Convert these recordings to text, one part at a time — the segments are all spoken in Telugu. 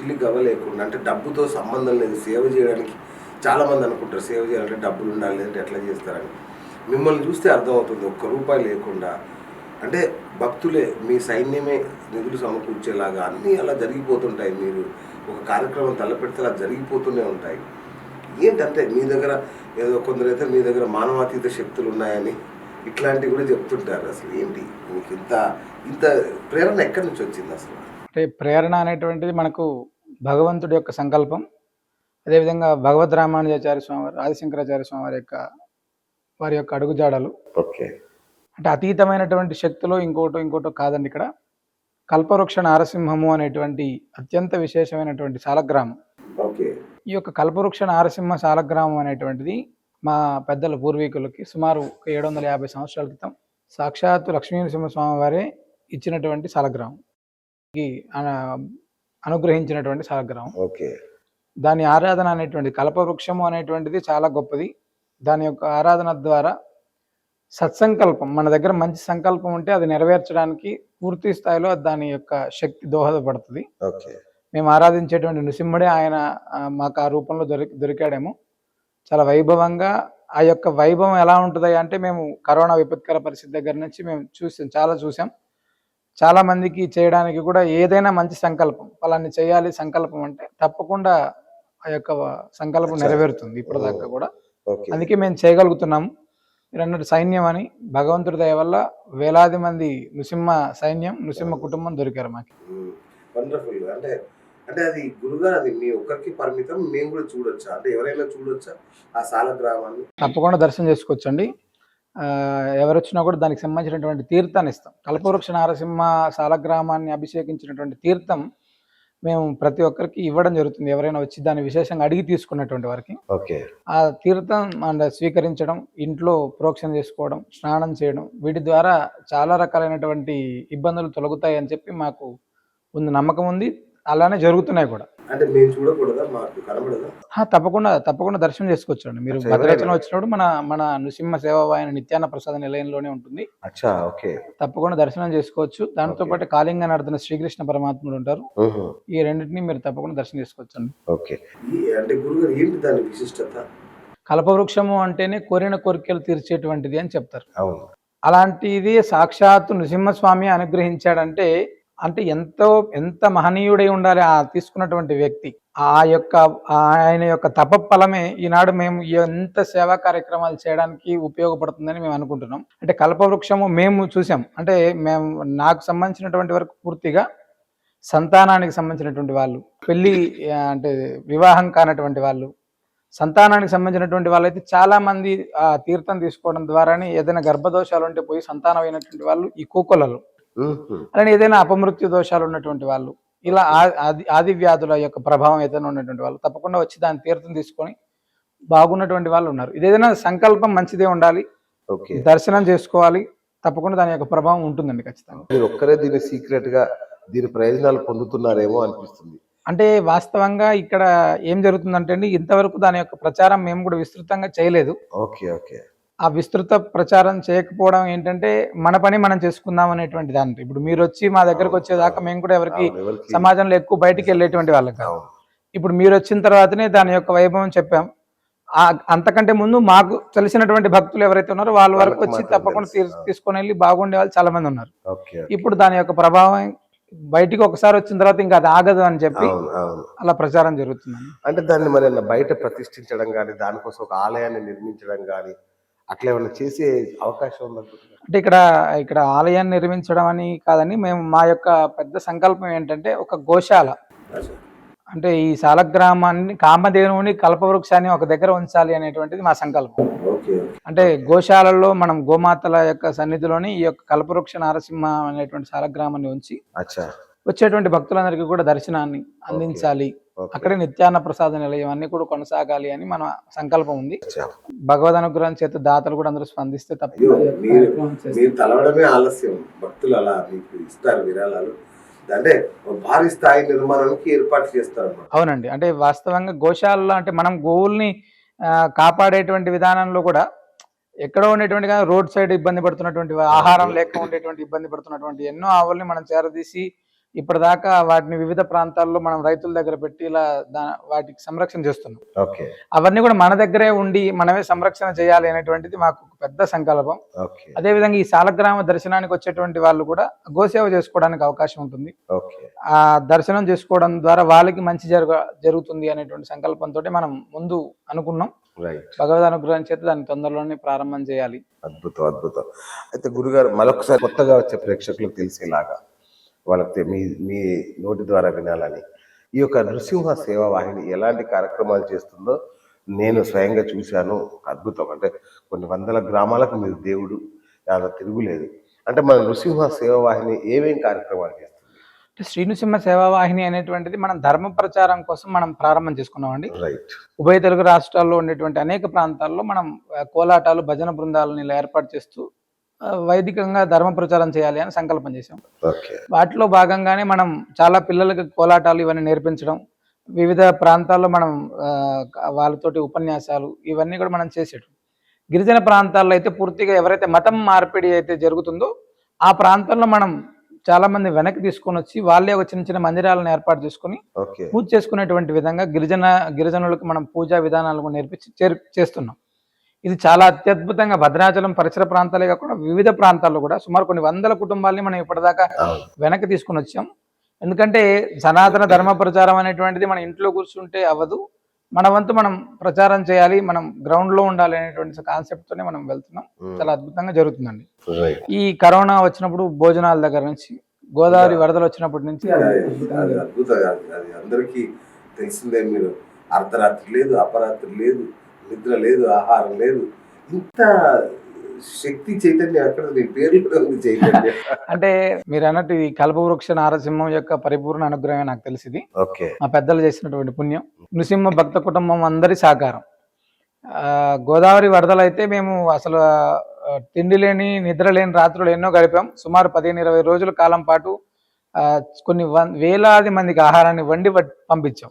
చిల్లి గవ లేకుండా అంటే డబ్బుతో సంబంధం లేదు సేవ చేయడానికి చాలా మంది అనుకుంటారు సేవ చేయాలంటే డబ్బులు ఉండాలి లేదంటే ఎట్లా చేస్తారని. మిమ్మల్ని చూస్తే అర్థమవుతుంది ఒక్క రూపాయి లేకుండా. అంటే భక్తులే మీ సైన్యమే నిధులు సమకూర్చేలాగా అన్నీ అలా జరిగిపోతుంటాయి మీరు. ఒక కార్యక్రమం తలపెడితే అలా జరిగిపోతూనే ఉంటాయి. ఏంటంటే మీ దగ్గర ఏదో కొందరైతే మీ దగ్గర మానవాతీత శక్తులు ఉన్నాయని ఇట్లాంటివి కూడా చెప్తుంటారు. అసలు ఏంటి? మీకు ఇంత ఇంత ప్రేరణ ఎక్కడి నుంచి వచ్చింది అసలు? అంటే ప్రేరణ అనేటువంటిది మనకు భగవంతుడి యొక్క సంకల్పం. అదేవిధంగా భగవద్ రామానుజాచార్య స్వామి వారు ఆదిశంకరాచార్య స్వామి వారి యొక్క వారి యొక్క అడుగుజాడలు. ఓకే. అంటే అతీతమైనటువంటి శక్తులు ఇంకోటో ఇంకోటో కాదండి ఇక్కడ. కల్పవృక్ష నారసింహము అనేటువంటి అత్యంత విశేషమైనటువంటి శాలగ్రామం. ఓకే. ఈ యొక్క కల్పవృక్ష నారసింహ శాలగ్రామం అనేటువంటిది మా పెద్దల పూర్వీకులకి సుమారు ఒక ఏడు వందల యాభై సంవత్సరాల క్రితం సాక్షాత్తు లక్ష్మీనరసింహ స్వామి వారే ఇచ్చినటువంటి శాలగ్రామం. అనుగ్రహించినటువంటి శాలగ్రామం ఓకే. దాని ఆరాధన అనేటువంటి కల్పవృక్షము అనేటువంటిది చాలా గొప్పది. దాని యొక్క ఆరాధన ద్వారా సత్సంకల్పం మన దగ్గర మంచి సంకల్పం ఉంటే అది నెరవేర్చడానికి పూర్తి స్థాయిలో దాని యొక్క శక్తి దోహదపడుతుంది. ఓకే. మేము ఆరాధించేటువంటి నృసింహుడే ఆయన మాకు ఆ రూపంలో దొరికి దొరికాడేమో. చాలా వైభవంగా ఆ యొక్క వైభవం ఎలా ఉంటుంది అంటే మేము కరోనా విపత్కర పరిస్థితి దగ్గర నుంచి మేము చూసాం చాలా చూసాం. చాలా మందికి చేయడానికి కూడా ఏదైనా మంచి సంకల్పం ఫలాన్ని చేయాలి సంకల్పం అంటే తప్పకుండా ఆ యొక్క సంకల్పం. నెరవేరుతుంది ఇప్పటిదాకా కూడా. అందుకే మేము చేయగలుగుతున్నాము మీరు అన్నట్టు సైన్యం అని భగవంతుడి దయ వల్ల వేలాది మంది నృసింహ సైన్యం నృసింహ కుటుంబం దొరికారు మాకు. వండర్ఫుల్ అంటే అంటే అది గురుగారు అది మీ ఒక్కరికి పరిమితం మేము కూడా చూడొచ్చా? అంటే ఎవరైనా చూడొచ్చా ఆ సాలగ్రామాన్ని? తప్పకుండా దర్శనం చేసుకోవచ్చండి. ఎవరు వచ్చినా కూడా దానికి సంబంధించినటువంటి తీర్థాన్ని ఇస్తాం. కల్పవృక్ష నారసింహ సాలగ్రామాన్ని అభిషేకించినటువంటి తీర్థం మేము ప్రతి ఒక్కరికి ఇవ్వడం జరుగుతుంది. ఎవరైనా వచ్చి దాన్ని విశేషంగా అడిగి తీసుకున్నటువంటి వారికి. ఓకే. ఆ తీర్థం మన స్వీకరించడం ఇంట్లో ప్రోక్షణ చేసుకోవడం స్నానం చేయడం వీటి ద్వారా చాలా రకాలైనటువంటి ఇబ్బందులు తొలగుతాయి అని చెప్పి మాకు ఉంది నమ్మకం ఉంది. అలానే జరుగుతున్నాయి కూడా. అంటే మేము చూడకూడదా? మాకు కనబడదా? ఆ, తప్పకుండా తప్పకుండా దర్శనం చేసుకోవచ్చండి. మీరు భద్రాచలం? వచ్చినప్పుడు మన మన నృసింహ సేవాయన నిత్యాన్న ప్రసాద నిలయంలోనే ఉంటుంది. అచ్చా ఓకే. తప్పకుండా దర్శనం చేసుకోవచ్చు. Okay. పాటు కాళింగ నడుతున్న శ్రీకృష్ణ పరమాత్ముడు ఉంటారు. ఈ రెండింటిని మీరు తప్పకుండా దర్శనం చేసుకోవచ్చు అండి ఓకే అంటే గురుగారు ఏంటి దాని విశిష్టత? కల్పవృక్షము అంటేనే కోరిన కోరికలు తీర్చేటువంటిది అని చెప్తారు. అలాంటిది సాక్షాత్తు నృసింహస్వామి అనుగ్రహించాడంటే అంటే ఎంతో ఎంత మహనీయుడై ఉండాలి ఆ తీసుకున్నటువంటి వ్యక్తి. ఆ యొక్క ఆయన యొక్క తప ఫలమే ఈనాడు మేము ఎంత సేవా కార్యక్రమాలు చేయడానికి ఉపయోగపడుతుందని మేము అనుకుంటున్నాం. అంటే కల్పవృక్షము మేము చూసాం. అంటే మేము నాకు సంబంధించినటువంటి వరకు పూర్తిగా సంతానానికి సంబంధించినటువంటి వాళ్ళు పెళ్ళి అంటే వివాహం కానటువంటి వాళ్ళు సంతానానికి సంబంధించినటువంటి వాళ్ళైతే చాలా మంది ఆ తీర్థం తీసుకోవడం ద్వారానే ఏదైనా గర్భదోషాలు ఉంటే పోయి సంతానమైనటువంటి వాళ్ళు ఈ కూకొలలో. అలానే ఏదైనా అపమృత్యు దోషాలు ఉన్నటువంటి వాళ్ళు ఇలా ఆది ఆది వ్యాధుల యొక్క ప్రభావం ఏదైనా ఉన్నటువంటి వాళ్ళు తప్పకుండా వచ్చి దాని తీర్థం తీసుకొని బాగున్నటువంటి వాళ్ళు ఉన్నారు. ఇది ఏదైనా సంకల్పం మంచిదే ఉండాలి. ఓకే. దర్శనం చేసుకోవాలి. తప్పకుండా దాని యొక్క ప్రభావం ఉంటుందండి ఖచ్చితంగా. మీరు ఒక్కరే దీన్ని సీక్రెట్గా దీని ప్రయోజనాలు పొందుతున్నారేమో అనిపిస్తుంది. అంటే వాస్తవంగా ఇక్కడ ఏం జరుగుతుందంటే అండి ఇంతవరకు దాని యొక్క ప్రచారం మేము కూడా విస్తృతంగా చేయలేదు. Okay okay. ఆ విస్తృత ప్రచారం చేయకపోవడం ఏంటంటే మన పని మనం చేసుకుందాం అనేటువంటి దాంట్లో. ఇప్పుడు మీరు వచ్చి మా దగ్గరకు వచ్చేదాకా మేము కూడా ఎవరికి సమాజంలో ఎక్కువ బయటికి వెళ్ళేటువంటి వాళ్ళం అవును. ఇప్పుడు మీరు వచ్చిన తర్వాతనే దాని యొక్క వైభవం చెప్పాం. ఆ అంతకంటే ముందు మాకు తెలిసినటువంటి భక్తులు ఎవరైతే ఉన్నారో వాళ్ళ వరకు వచ్చి తప్పకుండా తీసుకొని వెళ్ళి బాగుండే వాళ్ళు చాలా మంది ఉన్నారు. ఇప్పుడు దాని యొక్క ప్రభావం బయటికి ఒకసారి వచ్చిన తర్వాత ఇంకా అది ఆగదు అని చెప్పి అలా ప్రచారం జరుగుతుందండి. అంటే దాన్ని మరి బయట ప్రతిష్ఠించడం కానీ దానికోసం ఒక ఆలయాన్ని నిర్మించడం కానీ అట్లా ఏమైనా చేసే అవకాశం ఉందనుకుంటున్నారు అంటే ఇక్కడ ఇక్కడ ఆలయాన్ని నిర్మించడం అని కాదని మేము మా యొక్క పెద్ద సంకల్పం ఏంటంటే ఒక గోశాల. అంటే ఈ శాలగ్రామాన్ని కామధేనువుని కల్పవృక్షాన్ని ఒక దగ్గర ఉంచాలి అనేటువంటిది మా సంకల్పం. అంటే గోశాలలో మనం గోమాతల యొక్క సన్నిధిలోని ఈ యొక్క కల్పవృక్ష నారసింహ అనేటువంటి శాలగ్రామాన్ని ఉంచి వచ్చేటువంటి భక్తులందరికీ కూడా దర్శనాన్ని అందించాలి. అక్కడే నిత్యాన్న ప్రసాద నిలయం అన్ని కూడా కొనసాగాలి అని మన సంకల్పం ఉంది. భగవద్ అనుగ్రహం చేత దాతలు కూడా అందరూ స్పందిస్తే తప్ప అయ్యో, మీరు మీరు తలవడమే ఆలస్యం. భక్తులు అలా మీకు ఇస్తారు విరాళాలు. అంటే భారీ స్థాయి నిర్మాణానికి ఏర్పాటు చేస్తారు అవునండి. అంటే వాస్తవంగా గోశాలలో అంటే మనం గోవుల్ని కాపాడేటువంటి విధానంలో కూడా ఎక్కడో ఉండేటువంటి కానీ రోడ్ సైడ్ ఇబ్బంది పడుతున్నటువంటి ఆహారం లేక ఉండేటువంటి ఇబ్బంది పడుతున్నటువంటి ఎన్నో ఆవుల్ని మనం చేరదీసి ఇప్పటిదాకా వాటిని వివిధ ప్రాంతాల్లో మనం రైతుల దగ్గర పెట్టి ఇలా వాటికి సంరక్షణ చేస్తున్నాం. ఓకే. అవన్నీ కూడా మన దగ్గరే ఉండి మనమే సంరక్షణ చేయాలి అనేటువంటిది మాకు పెద్ద సంకల్పం. ఓకే. అదేవిధంగా ఈ సాలగ్రామ దర్శనానికి వచ్చేటువంటి వాళ్ళు కూడా గోసేవ చేసుకోవడానికి అవకాశం ఉంటుంది. ఓకే. ఆ దర్శనం చేసుకోవడం ద్వారా వాళ్ళకి మంచి జరగ జరుగుతుంది అనేటువంటి సంకల్పంతో మనం ముందు అనుకున్నాం. భగవద్ అనుగ్రహం చేత దాన్ని తొందరలోనే ప్రారంభం చేయాలి. అద్భుతం అద్భుతం. అయితే గురుగారు మరొకసారి కొత్తగా వచ్చే ప్రేక్షకులకు తెలిసేలాగా వాళ్ళకి మీ మీ నోటి ద్వారా వినాలని. ఈ యొక్క నృసింహ సేవా వాహిని ఎలాంటి కార్యక్రమాలు చేస్తుందో నేను స్వయంగా చూశాను. అద్భుతం. అంటే కొన్ని వందల గ్రామాలకు మీరు దేవుడు అలా తిరుగులేదు. అంటే మన నృసింహ సేవా వాహిని ఏమేం కార్యక్రమాలు చేస్తుంది? అంటే శ్రీనృసింహ సేవా వాహిని అనేటువంటిది మనం ధర్మ ప్రచారం కోసం మనం ప్రారంభం చేసుకున్నామండి. రైట్ ఉభయ తెలుగు రాష్ట్రాల్లో ఉండేటువంటి అనేక ప్రాంతాల్లో మనం కోలాటాలు భజన బృందాలను ఇలా ఏర్పాటు చేస్తూ వైదికంగా ధర్మ ప్రచారం చేయాలి అని సంకల్పం చేశాం. ఓకే. వాటిలో భాగంగానే మనం చాలా పిల్లలకి కోలాటాలు ఇవన్నీ నేర్పించడం వివిధ ప్రాంతాల్లో మనం వాళ్ళతోటి ఉపన్యాసాలు ఇవన్నీ కూడా మనం చేసేటం. గిరిజన ప్రాంతాల్లో అయితే పూర్తిగా ఎవరైతే మతం మార్పిడి అయితే జరుగుతుందో ఆ ప్రాంతంలో మనం చాలా మంది వెనక్కి తీసుకొని వచ్చి వాళ్ళే ఒక చిన్న చిన్న మందిరాలను ఏర్పాటు చేసుకొని పూజ చేసుకునేటువంటి విధంగా గిరిజన గిరిజనులకు మనం పూజా విధానాలు నేర్పించి చేస్తున్నాం. ఇది చాలా అత్యద్భుతంగా భద్రాచలం పరిసర ప్రాంతాలే కాకుండా వివిధ ప్రాంతాల్లో కూడా సుమారు కొన్ని వందల కుటుంబాలని మనం ఇప్పటిదాకా వెనక్కి తీసుకుని వచ్చాం. ఎందుకంటే సనాతన ధర్మ ప్రచారం అనేటువంటిది మన ఇంట్లో కూర్చుంటే అవ్వదు. మన వంతు మనం ప్రచారం చేయాలి మనం గ్రౌండ్లో ఉండాలి అనేటువంటి కాన్సెప్ట్ తోనే మనం వెళ్తున్నాం. చాలా అద్భుతంగా జరుగుతుందండి. ఈ కరోనా వచ్చినప్పుడు భోజనాల దగ్గర నుంచి గోదావరి వరదలు వచ్చినప్పటి నుంచి అందరికీ తెలిసిందే మీరు. అర్ధరాత్రి లేదు అపరాత్రి లేదు. నిద్ర లేదు ఆహారం లేదు. ఇంత శక్తి చైతన్యం మీ పేరులో ఉంది చైతన్యం. అంటే మీరు అన్నట్టు ఈ కల్పవృక్ష నారసింహం యొక్క పరిపూర్ణ అనుగ్రహమే నాకు తెలిసింది. ఓకే. మా పెద్దలు చేసినటువంటి పుణ్యం. నృసింహ భక్త కుటుంబం అందరి సహకారం. ఆ, గోదావరి వరదలు అయితే మేము అసలు తిండి లేని నిద్ర లేని రాత్రులు ఎన్నో గడిపాం. సుమారు పదిహేను ఇరవై రోజుల కాలం పాటు ఆ, కొన్ని వేలాది మందికి ఆహారాన్ని వండి పంపించాం.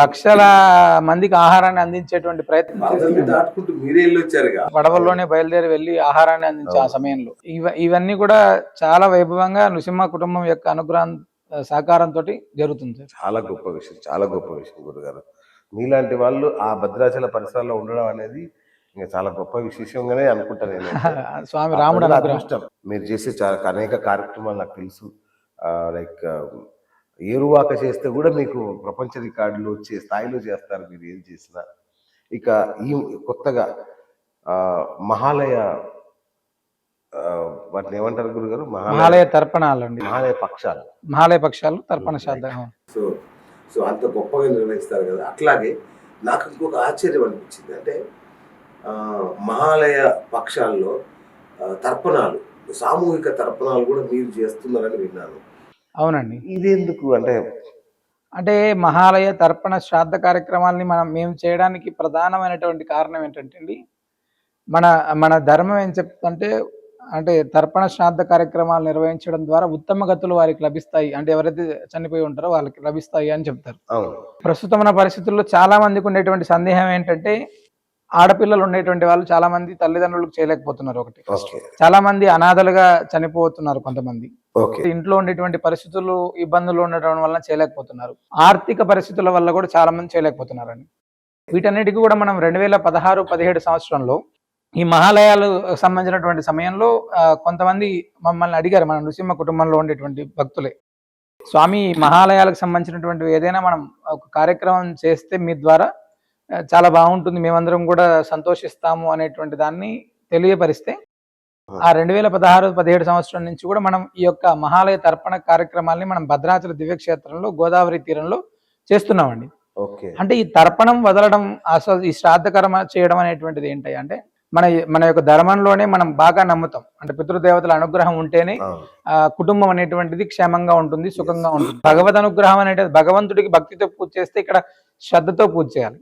లక్షల మందికి ఆహారాన్ని అందించేటువంటి ప్రయత్నం పడవల్లోనే బయలుదేరి వెళ్ళి ఆహారాన్ని అందించే ఆ సమయంలో. ఇవ ఇవన్నీ కూడా చాలా వైభవంగా నృసింహ కుటుంబం యొక్క అనుగ్రహం సహకారంతో జరుగుతుంది చాలా గొప్ప విషయం చాలా గొప్ప విషయం గురుగారు. మీలాంటి వాళ్ళు ఆ భద్రాచల పరిసరాల్లో ఉండడం అనేది ఇంకా చాలా గొప్ప విశేషంగానే అనుకుంటా నేను స్వామి రాముడు. మీరు చేసే చాలా అనేక కార్యక్రమాలు నాకు తెలుసు. లైక్ ఏరువాక చేస్తే కూడా మీకు ప్రపంచ రికార్డులు వచ్చే స్థాయిలో చేస్తారు మీరు ఏం చేసినా. ఇక ఈ కొత్తగా ఆ, మహాలయ వాటిని ఏమంటారు గురుగారు? మహాలయ తర్పణాలు అండి. మహాలయ పక్షాలు. మహాలయ పక్షాలు తర్పణ సో సో అంత గొప్పగా నిర్వహిస్తారు కదా. అట్లాగే నాకు ఇంకొక ఆశ్చర్యం అనిపించింది. అంటే ఆ, మహాలయ పక్షాల్లో తర్పణాలు సామూహిక తర్పణాలు కూడా మీరు చేస్తున్నారని విన్నాను. అవునండి. ఇదెందుకు అంటే? అంటే మహాలయ తర్పణ శ్రాద్ధ కార్యక్రమాలని మనం మేము చేయడానికి ప్రధానమైనటువంటి కారణం ఏంటంటే అండి మన మన ధర్మం ఏం చెప్తుందంటే అంటే తర్పణ శ్రాద్ధ కార్యక్రమాలు నిర్వహించడం ద్వారా ఉత్తమ గతులు వారికి లభిస్తాయి. అంటే ఎవరైతే చనిపోయి ఉంటారో వాళ్ళకి లభిస్తాయి అని చెప్తారు. ప్రస్తుతం ఉన్న పరిస్థితుల్లో చాలా మందికి ఉండేటువంటి సందేహం ఏంటంటే ఆడపిల్లలు ఉండేటువంటి వాళ్ళు చాలా మంది తల్లిదండ్రులకు చేయలేకపోతున్నారు ఒకటి. చాలా మంది అనాథలుగా చనిపోతున్నారు కొంతమంది. ఇంట్లో ఉండేటువంటి పరిస్థితులు ఇబ్బందులు ఉండడం వల్ల చేయలేకపోతున్నారు. ఆర్థిక పరిస్థితుల వల్ల కూడా చాలా మంది చేయలేకపోతున్నారండి. వీటన్నిటికీ కూడా మనం రెండు వేల పదహారు పదిహేడు సంవత్సరంలో ఈ మహాలయాలు సంబంధించినటువంటి సమయంలో కొంతమంది మమ్మల్ని అడిగారు మన నృసింహ కుటుంబంలో ఉండేటువంటి భక్తులే. స్వామి మహాలయాలకు సంబంధించినటువంటి ఏదైనా మనం ఒక కార్యక్రమం చేస్తే మీ ద్వారా చాలా బాగుంటుంది. మేమందరం కూడా సంతోషిస్తాము అనేటువంటి దాన్ని తెలియపరిస్తే ఆ రెండు వేల పదహారు పదిహేడు సంవత్సరం నుంచి కూడా మనం ఈ యొక్క మహాలయ తర్పణ కార్యక్రమాల్ని మనం భద్రాచల దివ్యక్షేత్రంలో గోదావరి తీరంలో చేస్తున్నామండి. అంటే ఈ తర్పణం వదలడం అసలు ఈ శ్రాద్ధ కర్మ చేయడం అనేటువంటిది ఏంటి అంటే మన మన యొక్క ధర్మంలోనే మనం బాగా నమ్ముతాం. అంటే పితృదేవతల అనుగ్రహం ఉంటేనే కుటుంబం అనేటువంటిది క్షేమంగా ఉంటుంది సుఖంగా ఉంటుంది. భగవద్ అనుగ్రహం అనేది భగవంతుడికి భక్తితో పూజ చేస్తే ఇక్కడ శ్రద్ధతో పూజ చేయాలి.